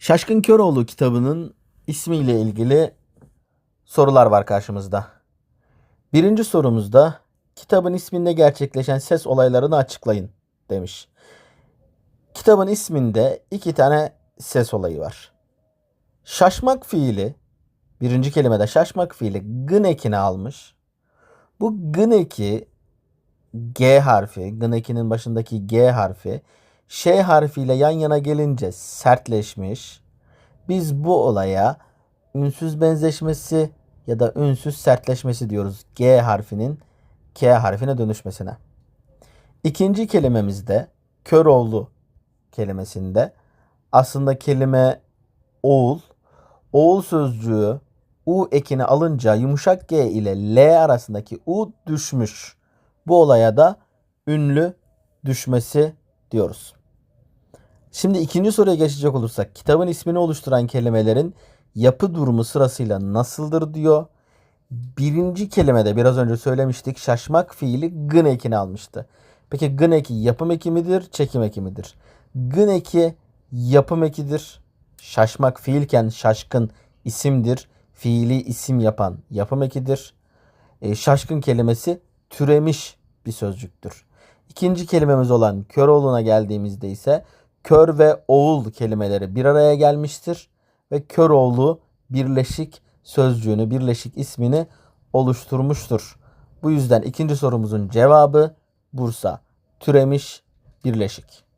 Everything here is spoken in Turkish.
Şaşkın Köroğlu kitabının ismiyle ilgili sorular var karşımızda. Birinci sorumuzda kitabın isminde gerçekleşen ses olaylarını açıklayın demiş. Kitabın isminde iki tane ses olayı var. Şaşmak fiili, birinci kelimede şaşmak fiili gın ekini almış. Bu gın eki G harfi, gın ekinin başındaki G harfi Ş harfiyle yan yana gelince sertleşmiş. Biz bu olaya ünsüz benzeşmesi ya da ünsüz sertleşmesi diyoruz. G harfinin K harfine dönüşmesine. İkinci kelimemizde Köroğlu kelimesinde aslında kelime oğul. Oğul sözcüğü U ekini alınca yumuşak G ile L arasındaki U düşmüş. Bu olaya da ünlü düşmesi diyoruz. Şimdi ikinci soruya geçecek olursak kitabın ismini oluşturan kelimelerin yapı durumu sırasıyla nasıldır diyor. Birinci kelimede biraz önce söylemiştik şaşmak fiili gın ekini almıştı. Peki gın eki yapım eki midir, çekim eki midir? Gın eki yapım ekidir. Şaşmak fiilken şaşkın isimdir. Fiili isim yapan yapım ekidir. E, şaşkın kelimesi türemiş bir sözcüktür. İkinci kelimemiz olan Köroğlu'na geldiğimizde ise kör ve oğul kelimeleri bir araya gelmiştir ve Köroğlu birleşik sözcüğünü, birleşik ismini oluşturmuştur. Bu yüzden ikinci sorumuzun cevabı Bursa. Türemiş, birleşik.